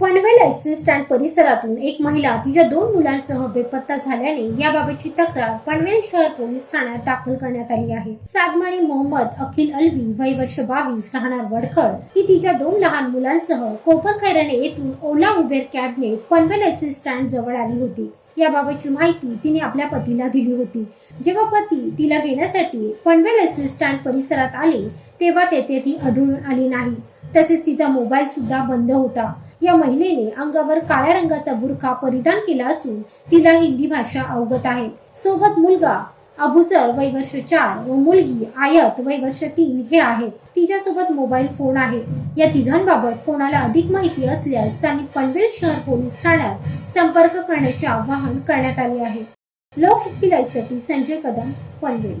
Panvel ST stand परिसरातून एक महिला तिच्या दोन मुलांसह बेपत्ता झाल्याने याबाबतची तक्रार पनवेल शहर पोलीस ठाण्यात दाखल करण्यात आली आहे. सादमाणी मोहम्मद अखिल अलवी वय वर्ष बावीस राहणार वडखड ही तिच्या दोन लहान मुलांसह कोपर खैराणे येथून ओला उबेर कॅबने पनवेल एसटी स्टँड जवळ आली होती. याबाबतची माहिती तिने आपल्या पतीला दिली होती. जेव्हा पती तिला घेण्यासाठी पनवेल एसटी स्टँड परिसरात आले तेव्हा तेथे ती आढळून आली नाही. तसेच तिचा मोबाईल सुद्धा बंद होता. या महिलेने अंगावर काळ्या रंगाचा बुरखा परिधान केला असून तिला हिंदी भाषा अवगत आहे. सोबत मुलगा अबुसर वय वर्ष चार व मुलगी आयत वय वर्ष तीन हे आहेत. तिच्यासोबत मोबाईल फोन आहे. या तिघांबाबत कोणाला अधिक माहिती असल्यास त्यांनी पनवेल शहर पोलीस ठाण्यात संपर्क करण्याचे आवाहन करण्यात आले आहे. लोकशक्ती लाईव्हसाठी संजय कदम पनवेल.